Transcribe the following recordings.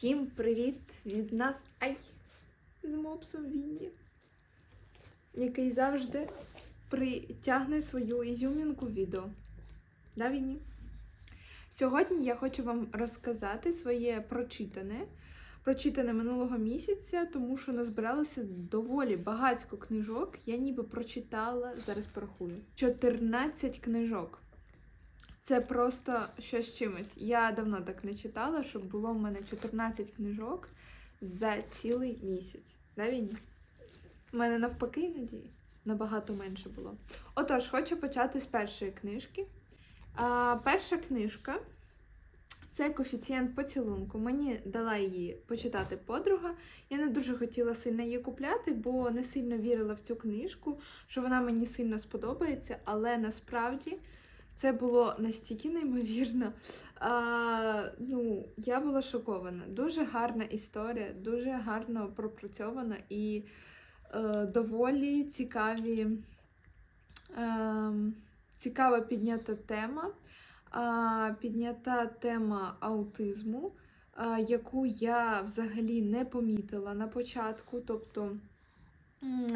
Всім привіт від нас Ай! З мопсом Вінні, який завжди притягне свою ізюмінку відео. Да, Вінні? Сьогодні я хочу вам розказати своє прочитане, прочитане минулого місяця, тому що назбиралося доволі багатько книжок. Я ніби прочитала, зараз порахую, 14 книжок. Це просто щось з чимось. Я давно так не читала, щоб було в мене 14 книжок за цілий місяць. Да, Віні? У мене навпаки іноді набагато менше було. Отож, хочу почати з першої книжки. А, перша книжка це коефіцієнт поцілунку. Мені дала її почитати подруга. Я не дуже хотіла сильно її купляти, бо не сильно вірила в цю книжку, що вона мені сильно сподобається, але насправді. Це було настільки неймовірно. А, ну, я була шокована. Дуже гарна історія, дуже гарно пропрацьована і е, доволі цікаві, е, цікава піднята тема. Е, піднята тема аутизму, е, яку я взагалі не помітила на початку. Тобто,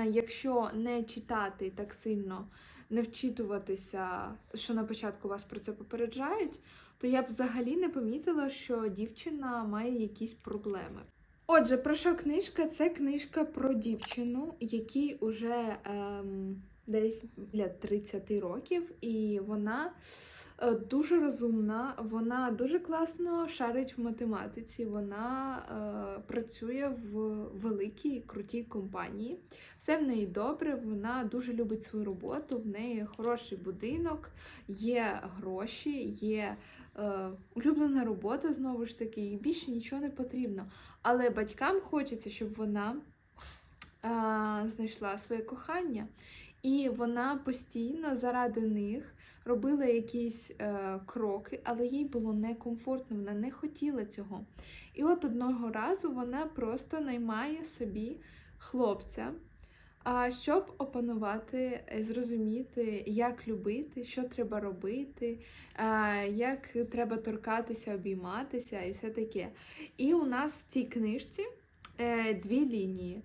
якщо не читати так сильно не вчитуватися, що на початку вас про це попереджають, то я б взагалі не помітила, що дівчина має якісь проблеми. Отже, про що книжка? Це книжка про дівчину, якій уже ем, десь для 30 років, і вона дуже розумна, вона дуже класно шарить в математиці, вона е, працює в великій крутій компанії. Все в неї добре, вона дуже любить свою роботу, в неї хороший будинок, є гроші, є е, улюблена робота знову ж таки, і більше нічого не потрібно. Але батькам хочеться, щоб вона е, знайшла своє кохання, і вона постійно заради них робила якісь е, кроки, але їй було некомфортно, вона не хотіла цього. І от одного разу вона просто наймає собі хлопця. А щоб опанувати, е, зрозуміти, як любити, що треба робити, як треба торкатися, обійматися і все таке. І у нас в цій книжці е, дві лінії.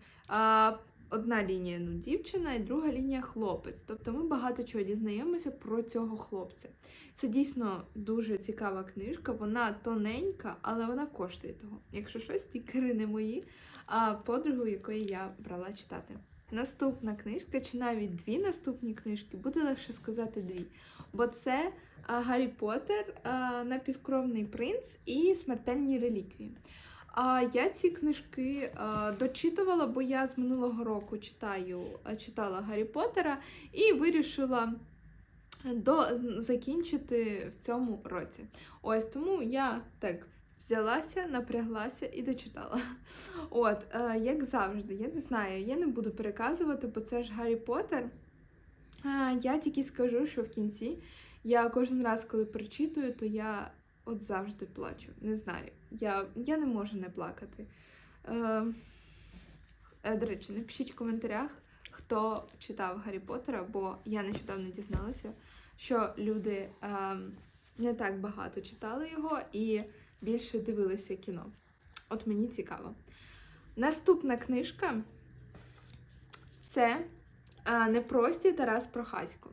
Одна лінія ну, дівчина, і друга лінія хлопець. Тобто ми багато чого дізнаємося про цього хлопця. Це дійсно дуже цікава книжка. Вона тоненька, але вона коштує того. Якщо щось, стікери не мої, а подругу, якої я брала читати. Наступна книжка, чи навіть дві наступні книжки, буде легше сказати дві. Бо це Гаррі Поттер, а, Напівкровний принц і Смертельні реліквії. А я ці книжки а, дочитувала, бо я з минулого року читаю, читала Гаррі Поттера і вирішила до, закінчити в цьому році. Ось тому я так взялася, напряглася і дочитала. От, е, як завжди, я не знаю, я не буду переказувати, бо це ж Гаррі Поттер. Е, я тільки скажу, що в кінці я кожен раз, коли прочитую, то я от завжди плачу. Не знаю, я, я не можу не плакати. Е, е, до речі, напишіть в коментарях, хто читав Гаррі Поттера, бо я нещодавно дізналася, що люди е, не так багато читали його і більше дивилися кіно. От мені цікаво. Наступна книжка це а, Непрості Тарас Прохасько.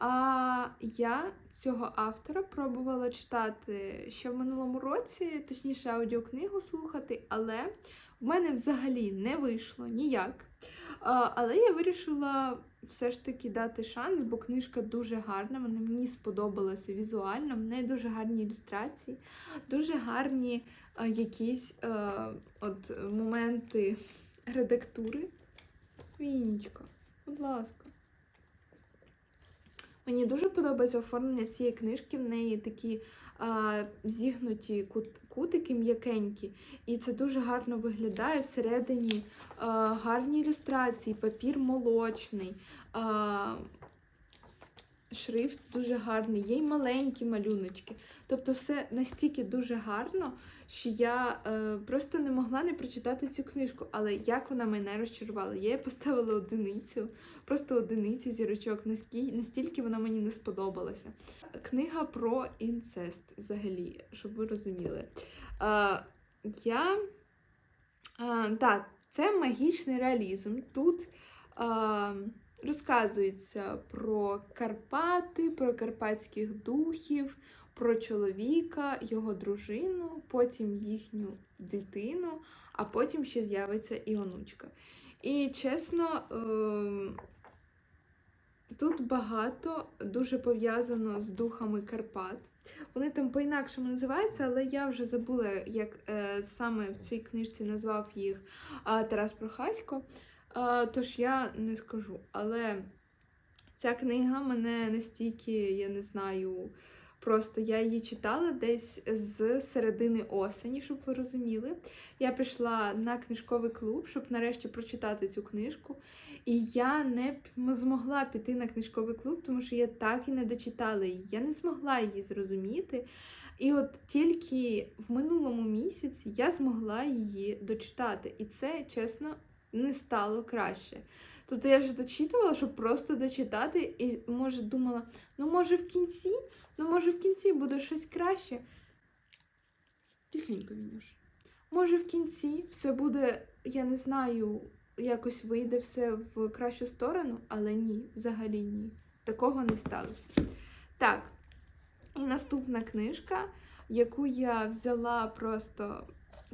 А я цього автора пробувала читати ще в минулому році, точніше, аудіокнигу слухати, але в мене взагалі не вийшло ніяк. А, але я вирішила все ж таки дати шанс, бо книжка дуже гарна, вона мені сподобалася візуально, в неї дуже гарні ілюстрації, дуже гарні а, якісь а, от моменти редактури. Вінічка, будь ласка. Мені дуже подобається оформлення цієї книжки. В неї такі а, зігнуті кут, кутики м'якенькі, і це дуже гарно виглядає. Всередині а, гарні ілюстрації, папір молочний, а, шрифт дуже гарний, є й маленькі малюночки. Тобто, все настільки дуже гарно, що я е, просто не могла не прочитати цю книжку. Але як вона мене розчарувала? Я поставила одиницю, просто одиницю зірочок, настільки вона мені не сподобалася. Книга про інцест, взагалі, щоб ви розуміли. Е, я. А, так, це магічний реалізм. Тут а, розказується про Карпати, про карпатських духів, про чоловіка, його дружину, потім їхню дитину, а потім ще з'явиться і онучка. І чесно, ем, тут багато дуже пов'язано з духами Карпат. Вони там по-інакшому називаються, але я вже забула, як е, саме в цій книжці назвав їх Тарас Прохасько. А, тож я не скажу. Але ця книга мене настільки, я не знаю, просто я її читала десь з середини осені, щоб ви розуміли. Я пішла на книжковий клуб, щоб нарешті прочитати цю книжку. І я не змогла піти на книжковий клуб, тому що я так і не дочитала її. Я не змогла її зрозуміти. І от тільки в минулому місяці я змогла її дочитати. І це, чесно, не стало краще. Тобто я вже дочитувала, щоб просто дочитати, і може думала, ну може в кінці, ну може в кінці буде щось краще. Тихенько, Вінюш. Може в кінці все буде, я не знаю, якось вийде все в кращу сторону, але ні, взагалі ні. Такого не сталося. Так, і наступна книжка, яку я взяла просто,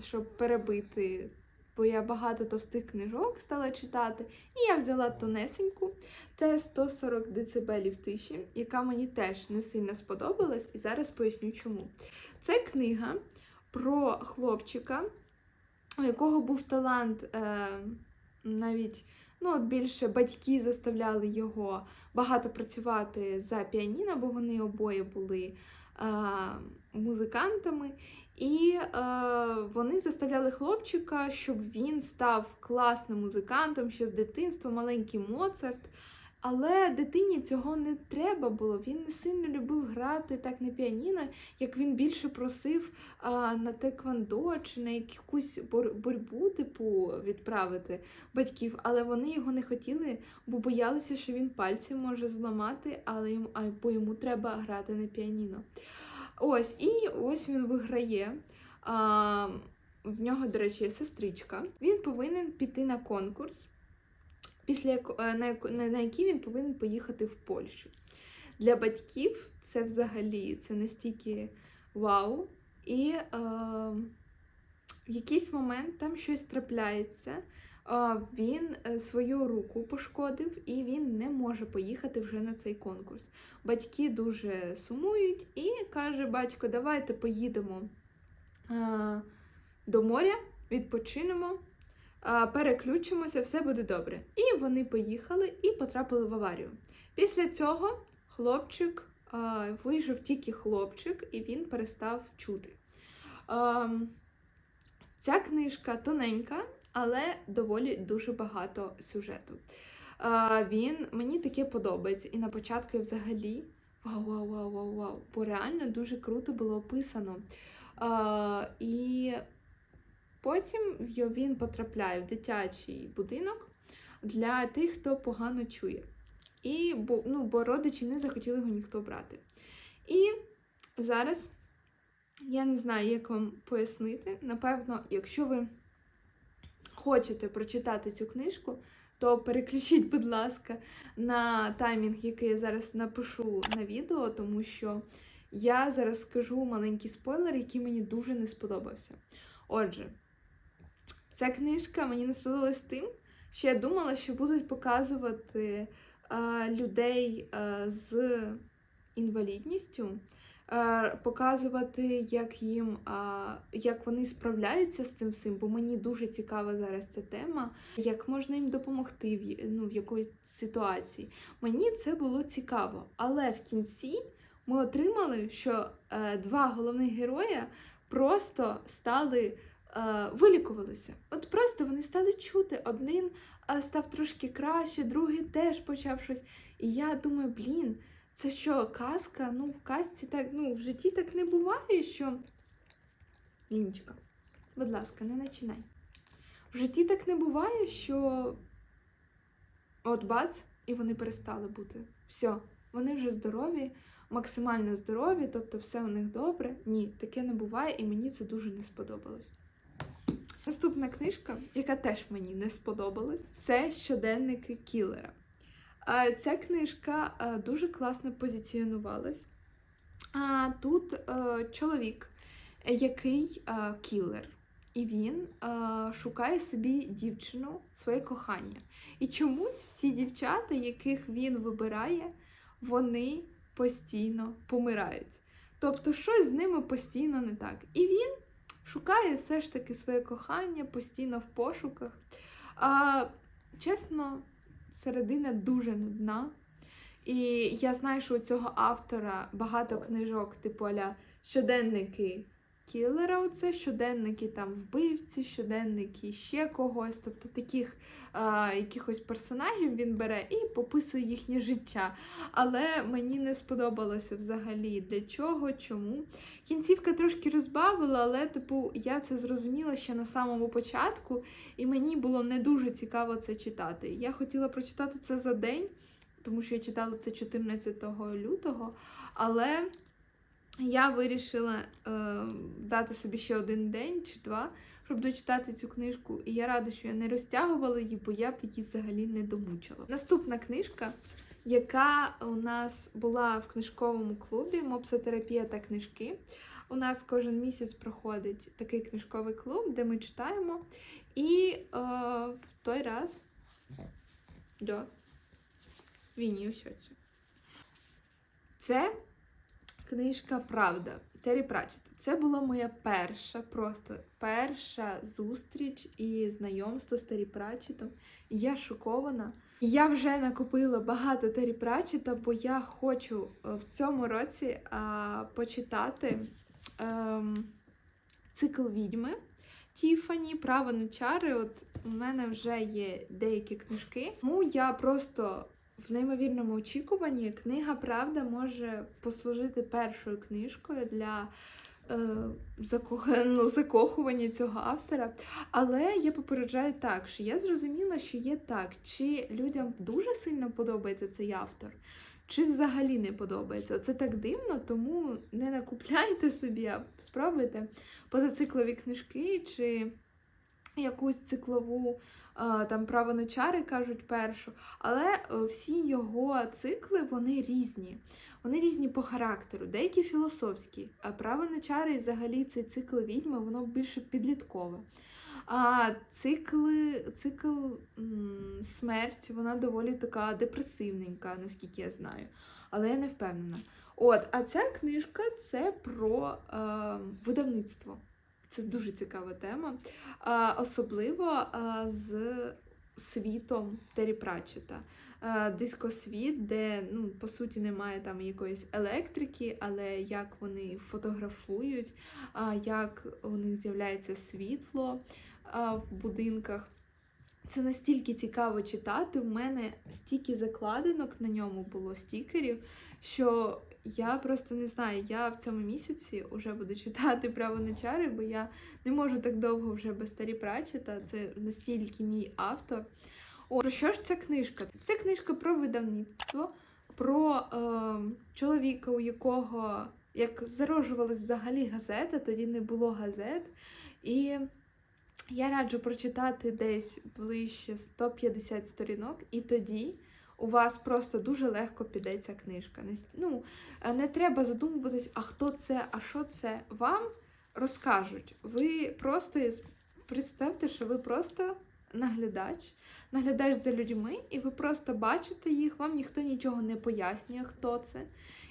щоб перебити, бо я багато товстих книжок стала читати, і я взяла тонесеньку. Це 140 децибелів тиші, яка мені теж не сильно сподобалась, і зараз поясню чому. Це книга про хлопчика, у якого був талант е, навіть. Ну, от більше батьки заставляли його багато працювати за піаніно, бо вони обоє були е, музикантами. І е, вони заставляли хлопчика, щоб він став класним музикантом ще з дитинства, маленький Моцарт. Але дитині цього не треба було. Він не сильно любив грати так на піаніно, як він більше просив а, на теквандо чи на якусь бор- боротьбу, типу, відправити батьків. Але вони його не хотіли, бо боялися, що він пальці може зламати, але йому, а, бо йому треба грати на піаніно. Ось, і ось він виграє. А, в нього, до речі, є сестричка. Він повинен піти на конкурс, після е, на, на, на який він повинен поїхати в Польщу. Для батьків це взагалі це настільки вау. І е, в якийсь момент там щось трапляється. Він е, свою руку пошкодив і він не може поїхати вже на цей конкурс. Батьки дуже сумують і каже батько, давайте поїдемо до моря, відпочинемо, переключимося, все буде добре. І вони поїхали і потрапили в аварію. Після цього хлопчик вийшов тільки хлопчик, і він перестав чути. Ця книжка тоненька, але доволі дуже багато сюжету. Він мені таке подобається. І на початку я взагалі вау, вау, вау, вау, вау. Бо реально дуже круто було описано. І потім він потрапляє в дитячий будинок для тих, хто погано чує. І бо, ну, бо родичі не захотіли його ніхто брати. І зараз я не знаю, як вам пояснити. Напевно, якщо ви хочете прочитати цю книжку, то переключіть, будь ласка, на таймінг, який я зараз напишу на відео, тому що я зараз скажу маленький спойлер, який мені дуже не сподобався. Отже, ця книжка мені не сподобалась тим, що я думала, що будуть показувати е, людей е, з інвалідністю, показувати, як їм, як вони справляються з цим всім, бо мені дуже цікава зараз ця тема, як можна їм допомогти в, ну, в якоїсь ситуації. Мені це було цікаво, але в кінці ми отримали, що е, два головних героя просто стали. е, Вилікувалися. От просто вони стали чути. Один е, став трошки краще, другий теж почав щось. І я думаю, блін, це що, казка? Ну, в казці так, ну, в житті так не буває, що. Лінічка, будь ласка, не починай. В житті так не буває, що от бац, і вони перестали бути. Все, вони вже здорові, максимально здорові, тобто все у них добре. Ні, таке не буває, і мені це дуже не сподобалось. Наступна книжка, яка теж мені не сподобалась, це щоденники кілера. Ця книжка дуже класно позиціонувалась. Тут чоловік, який кілер, і він шукає собі дівчину, своє кохання. І чомусь всі дівчата, яких він вибирає, вони постійно помирають. Тобто щось з ними постійно не так. І він шукає все ж таки своє кохання постійно в пошуках. А, чесно, середина дуже нудна. І я знаю, що у цього автора багато книжок, типу аля щоденники кілера, оце щоденники там вбивці, щоденники ще когось. Тобто таких а, якихось персонажів він бере і пописує їхнє життя. Але мені не сподобалося взагалі для чого, чому. Кінцівка трошки розбавила, але типу я це зрозуміла ще на самому початку, і мені було не дуже цікаво це читати. Я хотіла прочитати це за день, тому що я читала це 14 лютого, але я вирішила е, дати собі ще один день чи два, щоб дочитати цю книжку. І я рада, що я не розтягувала її, бо я б її взагалі не домучила. Наступна книжка, яка у нас була в книжковому клубі Мопсотерапія та книжки. У нас кожен місяць проходить такий книжковий клуб, де ми читаємо. І е, в той раз. Да. Віні, що це? Це книжка Правда Террі Пратчета. Це була моя перша, просто перша зустріч і знайомство з Террі Пратчетом. І я шокована. Я вже накупила багато Террі Пратчета, бо я хочу е, в цьому році а, почитати ем, цикл відьми. Тіфані, право на чари. От у мене вже є деякі книжки. Тому я просто в неймовірному очікуванні книга Правда може послужити першою книжкою для е, закох... ну, закохування цього автора. Але я попереджаю так, що я зрозуміла, що є так, чи людям дуже сильно подобається цей автор. Чи взагалі не подобається? Оце так дивно, тому не накупляйте собі, а спробуйте позациклові книжки чи якусь циклову там право на чари кажуть першу. Але е, всі його цикли вони різні. Вони різні по характеру, деякі філософські. А право на чари, і взагалі цей цикл відьми, воно більше підліткове. А цикли, цикл м, смерть, вона доволі така депресивненька, наскільки я знаю. Але я не впевнена. От, а ця книжка це про е, видавництво. Це дуже цікава тема. Особливо з світом Террі Пратчета. Дискосвіт, де ну, по суті немає там якоїсь електрики, але як вони фотографують, як у них з'являється світло в будинках. Це настільки цікаво читати. У мене стільки закладинок на ньому було стікерів, що я просто не знаю, я в цьому місяці вже буду читати право на чари, бо я не можу так довго вже без старі Пратчета. Це настільки мій автор. О, про що ж ця книжка? Це книжка про видавництво, про е, чоловіка, у якого як зароджувалась взагалі газета, тоді не було газет. І я раджу прочитати десь ближче 150 сторінок, і тоді у вас просто дуже легко піде ця книжка. Ну, не треба задумуватись, а хто це, а що це. Вам розкажуть. Ви просто представте, що ви просто наглядач, наглядач за людьми, і ви просто бачите їх, вам ніхто нічого не пояснює, хто це.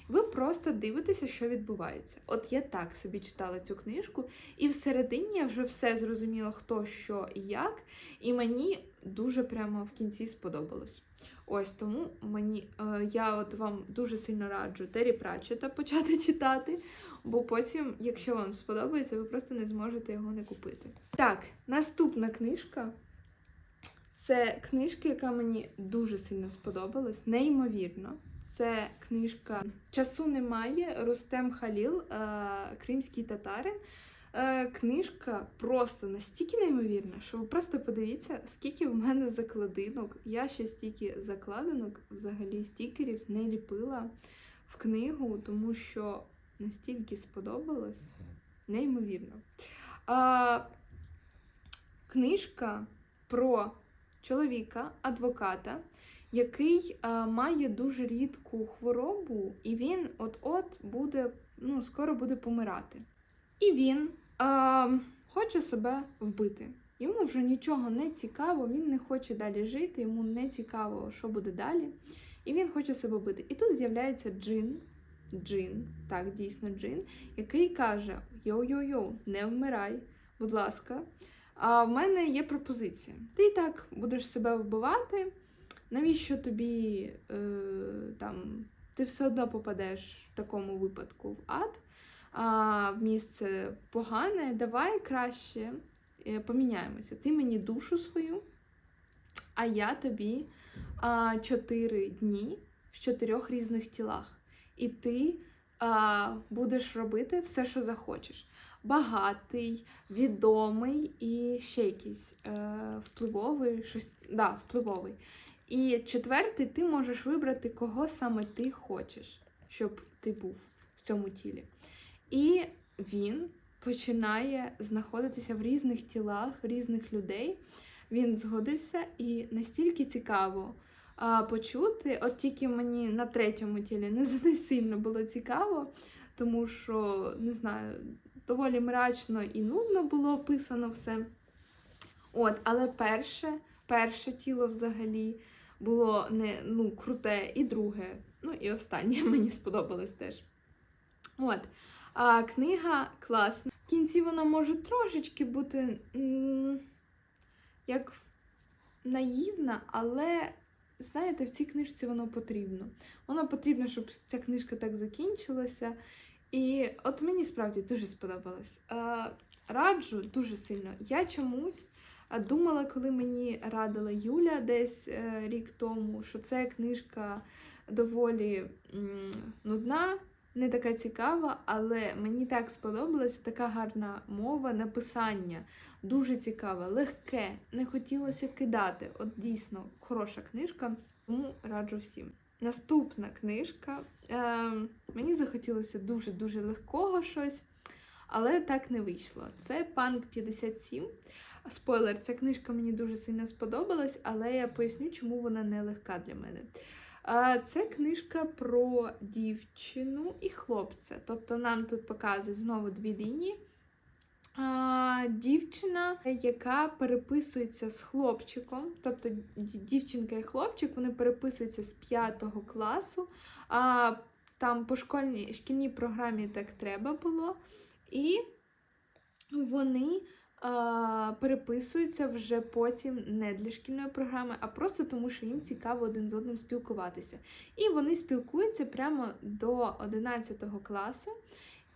Ви просто дивитеся, що відбувається. От я так собі читала цю книжку, і всередині я вже все зрозуміла, хто що і як, і мені дуже прямо в кінці сподобалось. Ось тому мені е, я от вам дуже сильно раджу Террі Пратчета почати читати, бо потім, якщо вам сподобається, ви просто не зможете його не купити. Так, наступна книжка. Це книжка, яка мені дуже сильно сподобалась, неймовірно. Це книжка Часу немає. Рустем Халіл, е, Кримський татарин. Е, Книжка просто настільки неймовірна, що ви просто подивіться, скільки в мене закладинок. Я ще стільки закладинок, взагалі стікерів не ліпила в книгу, тому що настільки сподобалось. Неймовірно. А, книжка про чоловіка, адвоката, який е, має дуже рідку хворобу, і він от-от буде, ну, скоро буде помирати. І він е, хоче себе вбити. Йому вже нічого не цікаво, він не хоче далі жити, йому не цікаво, що буде далі. І він хоче себе вбити. І тут з'являється джин, джин, так, дійсно джин, який каже: Йоу-йоу-йоу, не вмирай, будь ласка. А в мене є пропозиція. Ти і так будеш себе вбивати. Навіщо тобі е, там ти все одно попадеш в такому випадку в ад, а, місце погане, давай краще е, поміняємося. Ти мені душу свою, а я тобі чотири дні в чотирьох різних тілах. І ти а, будеш робити все, що захочеш. Багатий, відомий і ще якийсь е, впливовий, щось, да, впливовий. І четвертий, ти можеш вибрати, кого саме ти хочеш, щоб ти був в цьому тілі. І він починає знаходитися в різних тілах, різних людей. Він згодився і настільки цікаво а, почути. От тільки мені на третьому тілі не не сильно було цікаво, тому що, не знаю, доволі мрачно і нудно було описано все. От, але перше, перше тіло взагалі було не ну, круте, і друге, ну і останнє мені сподобалось теж. От. А книга класна. В кінці вона може трошечки бути як наївна, але, знаєте, в цій книжці воно потрібно. Воно потрібно, щоб ця книжка так закінчилася. І от мені справді дуже сподобалось. Е, раджу дуже сильно. Я чомусь думала, коли мені радила Юля десь е, рік тому, що ця книжка доволі нудна, не така цікава, але мені так сподобалася така гарна мова написання, дуже цікаве, легке, не хотілося кидати. От дійсно хороша книжка, тому раджу всім. Наступна книжка. Е, мені захотілося дуже-дуже легкого щось, але так не вийшло. Це Панк 57. Спойлер, ця книжка мені дуже сильно сподобалась, але я поясню, чому вона не легка для мене. Це книжка про дівчину і хлопця. Тобто нам тут показують знову дві лінії. Дівчина, яка переписується з хлопчиком, тобто дівчинка і хлопчик, вони переписуються з 5 класу. А, Там по школьній шкільній програмі так треба було. І вони переписуються вже потім не для шкільної програми, а просто тому, що їм цікаво один з одним спілкуватися. І вони спілкуються прямо до 11 класу,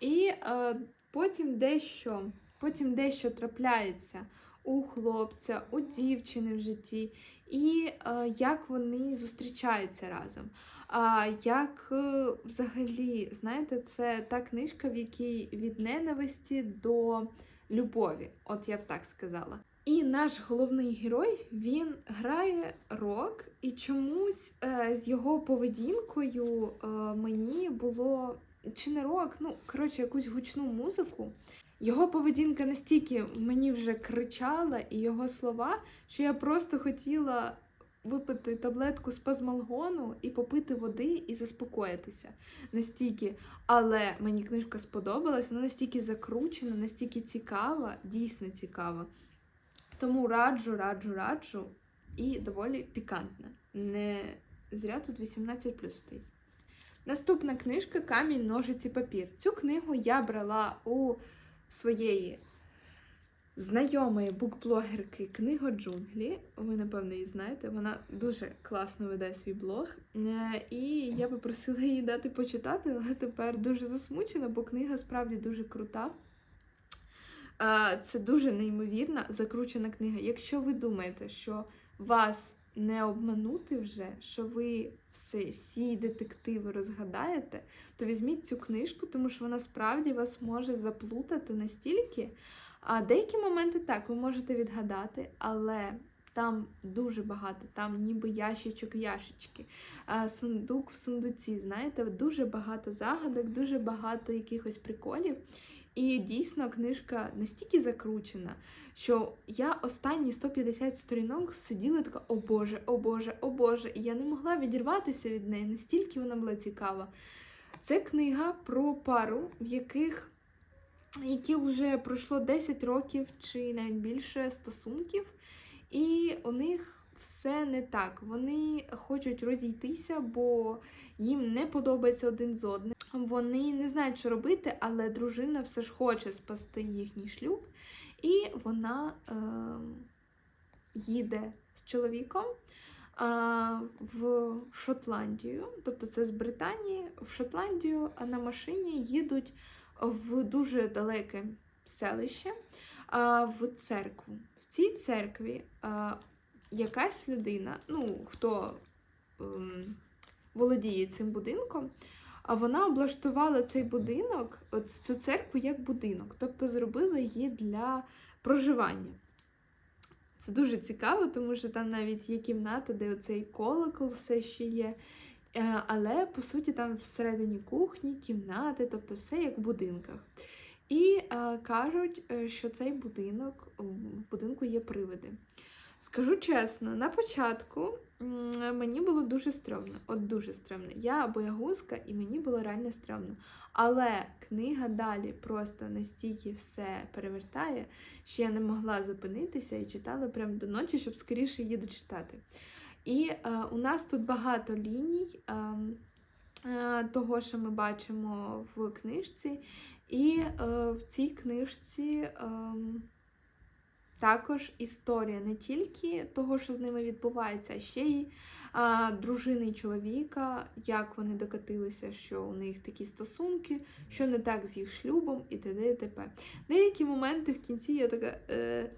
і а, потім дещо, потім дещо трапляється. У хлопця, у дівчини в житті, і е, як вони зустрічаються разом. А як е, взагалі, знаєте, це та книжка, в якій від ненависті до любові, от я б так сказала. І наш головний герой він грає рок, і чомусь е, з його поведінкою е, мені було чи не рок, ну коротше, якусь гучну музику. Його поведінка настільки мені вже кричала, і його слова, що я просто хотіла випити таблетку спазмалгону і попити води і заспокоїтися настільки. Але мені книжка сподобалась, вона настільки закручена, настільки цікава, дійсно цікава. Тому раджу, раджу, раджу і доволі пікантна. Не зря тут 18 плюс стоїть. Наступна книжка Камінь, ножиці, папір. Цю книгу я брала у своєї знайомої букблогерки Книго Джунглі. Ви, напевно, її знаєте. Вона дуже класно веде свій блог. Е, І я би просила її дати почитати, але тепер дуже засмучена, бо книга справді дуже крута. Е, Це дуже неймовірна, закручена книга. Якщо ви думаєте, що вас не обманути вже, що ви всі, всі детективи розгадаєте, то візьміть цю книжку, тому що вона справді вас може заплутати настільки. А деякі моменти так, ви можете відгадати, але там дуже багато, там ніби ящичок ящички, сундук в сундуці, знаєте, дуже багато загадок, дуже багато якихось приколів. І дійсно книжка настільки закручена, що я останні 150 сторінок сиділа така, о Боже, о Боже, о Боже, і я не могла відірватися від неї, настільки вона була цікава. Це книга про пару, в яких які вже пройшло 10 років чи навіть більше стосунків, і у них все не так. Вони хочуть розійтися, бо їм не подобається один з одним. Вони не знають, що робити, але дружина все ж хоче спасти їхній шлюб, і вона е, їде з чоловіком а, в Шотландію, тобто це з Британії, в Шотландію а на машині їдуть в дуже далеке селище, в церкву. В цій церкві якась людина, ну хто ем, володіє цим будинком, вона облаштувала цей будинок, цю церкву як будинок, тобто зробила її для проживання. Це дуже цікаво, тому що там навіть є кімната, де оцей колокол все ще є. Е, Але по суті там всередині кухні, кімнати, тобто все як в будинках. І е, кажуть, е, що цей будинок, в будинку є привиди. Скажу чесно, на початку мені було дуже стрьомно, от дуже стрьомно. Я боягузка, і мені було реально стрьомно. Але книга далі просто настільки все перевертає, що я не могла зупинитися і читала прямо до ночі, щоб скоріше її дочитати. І е, у нас тут багато ліній е, е, того, що ми бачимо в книжці, і е, в цій книжці. Е, також історія не тільки того, що з ними відбувається, а ще й а, дружини і чоловіка, як вони докатилися, що у них такі стосунки, що не так з їх шлюбом і т.д. і т.п. Деякі моменти в кінці я така. Е,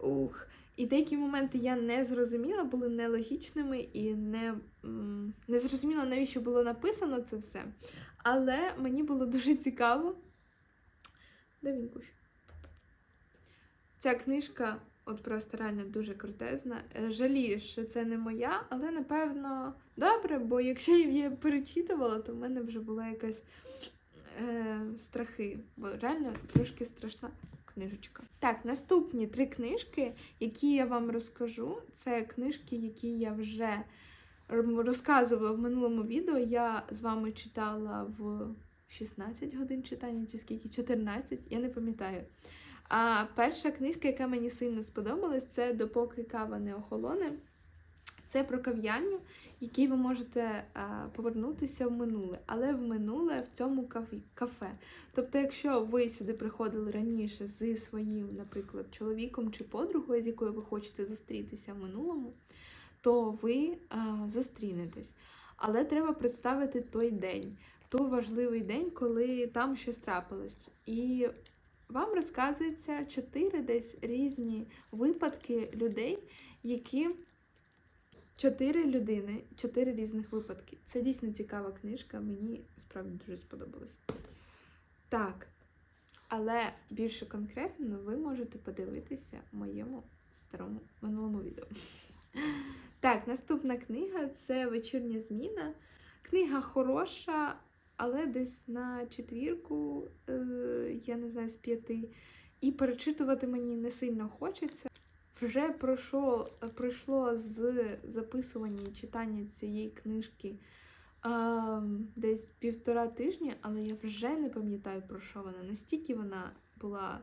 ух. І деякі моменти я не зрозуміла, були нелогічними і не, не зрозуміла, навіщо було написано це все. Але мені було дуже цікаво. Де він кущ? Ця книжка от просто реально дуже крутезна. Е, Жалію, що це не моя, але напевно добре, бо якщо я її перечитувала, то в мене вже була якась е, страхи, бо реально трошки страшна книжечка. Так, наступні три книжки, які я вам розкажу, це книжки, які я вже розказувала в минулому відео. Я з вами читала в 16 годин читання, чи скільки 14, я не пам'ятаю. А перша книжка, яка мені сильно сподобалась, це Допоки кава не охолоне. Це про кав'ярню, якій ви можете а, повернутися в минуле, але в минуле в цьому кафе. Тобто, якщо ви сюди приходили раніше зі своїм, наприклад, чоловіком чи подругою, з якою ви хочете зустрітися в минулому, то ви а, зустрінетесь. Але треба представити той день, той важливий день, коли там щось трапилось. І вам розказується чотири десь різні випадки людей, які чотири людини, чотири різних випадки. Це дійсно цікава книжка, мені справді дуже сподобалось. Так, але більше конкретно ви можете подивитися моєму старому минулому відео. Так, наступна книга це вечірня зміна. Книга хороша, але десь на четвірку, е, я не знаю, з п'яти. І перечитувати мені не сильно хочеться. Вже пройшло, пройшло з записування і читання цієї книжки е, десь півтора тижні, але я вже не пам'ятаю, про що вона. Настільки вона була,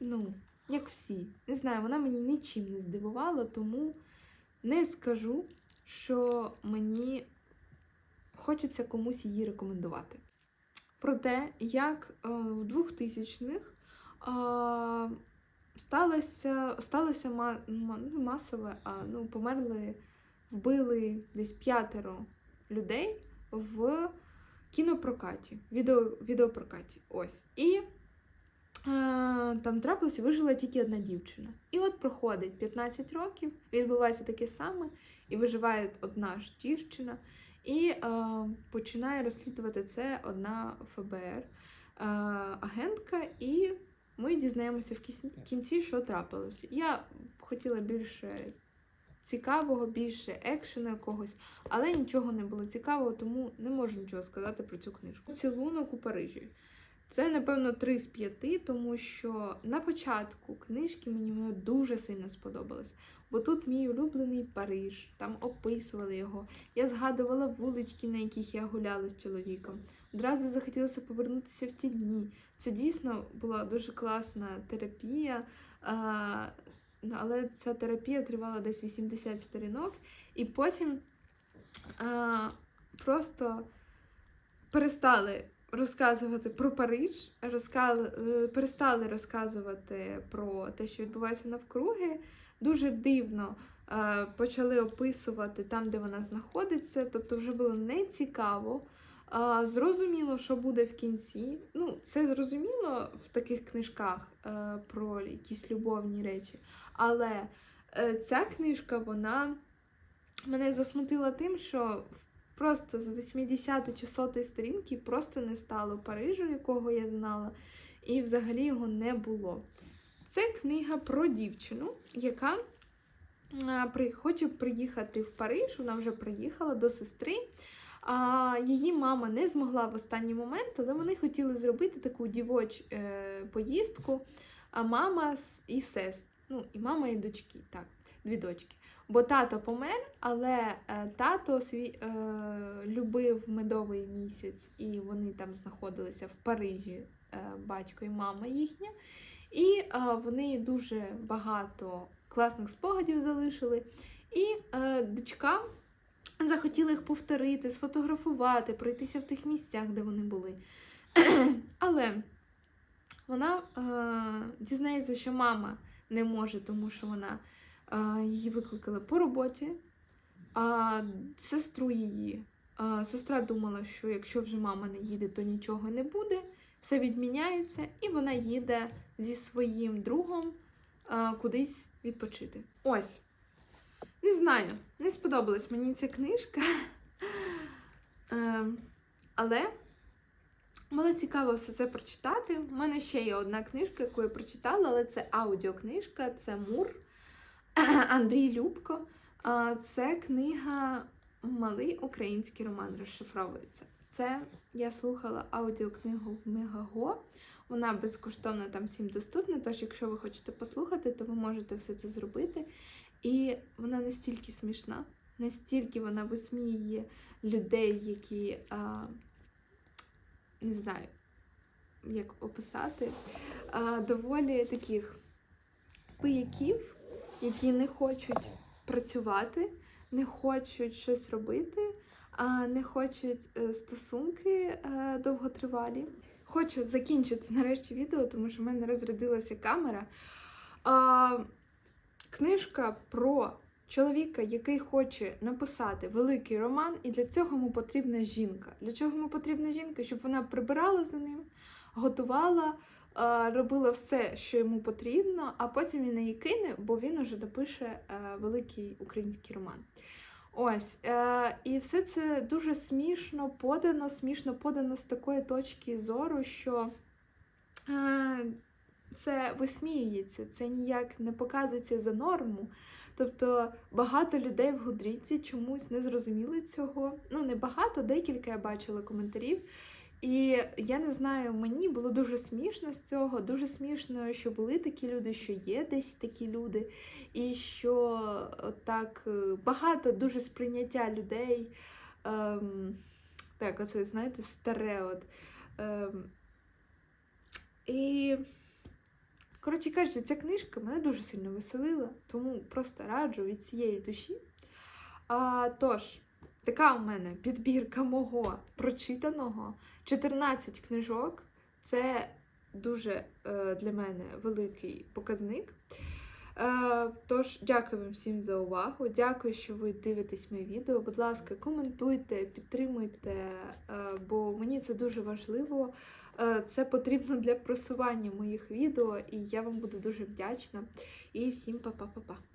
ну, як всі. Не знаю, вона мені нічим не здивувала, тому не скажу, що мені хочеться комусь її рекомендувати. Про те, як е, в 2000-х е, сталося, сталося ма, ну, масове, а ну, померли, вбили десь п'ятеро людей в кінопрокаті, відео, відеопрокаті. Ось. І е, там трапилося, вижила тільки одна дівчина. І от проходить 15 років, відбувається таке саме, і виживає одна ж дівчина. І е, починає розслідувати це одна ФБР е, агентка, і ми дізнаємося в кінці, що трапилося. Я хотіла більше цікавого, більше екшену якогось, але нічого не було цікавого, тому не можу нічого сказати про цю книжку. Цілунок у Парижі. Це, напевно, 3 з 5, тому що на початку книжки мені вона дуже сильно сподобалась. Бо тут мій улюблений Париж, там описували його. Я згадувала вулички, на яких я гуляла з чоловіком. Одразу захотілося повернутися в ті дні. Це дійсно була дуже класна терапія. Але ця терапія тривала десь 80 сторінок, і потім просто перестали розказувати про Париж, розказ... е, перестали розказувати про те, що відбувається навкруги. Дуже дивно е, почали описувати там, де вона знаходиться. Тобто вже було не цікаво. Зрозуміло, що буде в кінці. Ну, це зрозуміло в таких книжках е, про якісь любовні речі. Але ця книжка, вона мене засмутила тим, що просто з 80 чи 100 сторінки просто не стало Парижу, якого я знала, і взагалі його не було. Це книга про дівчину, яка хоче приїхати в Париж, вона вже приїхала до сестри. А її мама не змогла в останній момент, але вони хотіли зробити таку дівоч е, поїздку. А мама і сестри, ну і мама, і дочки, так, дві дочки. Бо тато помер, але е, тато свій е, любив медовий місяць, і вони там знаходилися в Парижі, е, батько і мама їхня. І е, вони дуже багато класних спогадів залишили. І е, дочка захотіла їх повторити, сфотографувати, пройтися в тих місцях, де вони були. Але вона е, дізнається, що мама не може, тому що вона її викликали по роботі, а сестру її. Сестра думала, що якщо вже мама не їде, то нічого не буде, все відміняється, і вона їде зі своїм другом кудись відпочити. Ось. Не знаю, не сподобалась мені ця книжка. Ем, але було цікаво все це прочитати. У мене ще є одна книжка, яку я прочитала, але це аудіокнижка, це Мур Андрій Любко. Це книга Малий український роман розшифровується. Це я слухала аудіокнигу в Мегаго. Вона безкоштовно там всім доступна. Тож, якщо ви хочете послухати, то ви можете все це зробити. І вона настільки смішна, настільки вона висміює людей, які а, не знаю, як описати, а, доволі таких пияків, які не хочуть працювати, не хочуть щось робити, не хочуть е, стосунки е, довготривалі. Хочу закінчити нарешті відео, тому що в мене розрядилася камера. Книжка про чоловіка, який хоче написати великий роман, і для цього йому потрібна жінка. Для чого йому потрібна жінка? Щоб вона прибирала за ним, готувала, робила все, що йому потрібно, а потім він її кине, бо він уже допише е, великий український роман. Ось, е, і все це дуже смішно подано, смішно подано з такої точки зору, що е, це висміюється, це ніяк не показується за норму. Тобто багато людей в Гудріці чомусь не зрозуміли цього. Ну, не багато, декілька я бачила коментарів. І я не знаю, мені було дуже смішно з цього, дуже смішно, що були такі люди, що є десь такі люди, і що так е, багато дуже сприйняття людей. Ем, так, оце, знаєте, старе. От, ем, і, коротше кажучи, ця книжка мене дуже сильно веселила, тому просто раджу від цієї душі. А, тож, така у мене підбірка мого прочитаного. 14 книжок. Це дуже е, для мене великий показник. Е, тож, дякую вам всім за увагу. Дякую, що ви дивитесь мої відео. Будь ласка, коментуйте, підтримуйте, е, бо мені це дуже важливо. Е, Це потрібно для просування моїх відео, і я вам буду дуже вдячна. І всім па-па-па-па.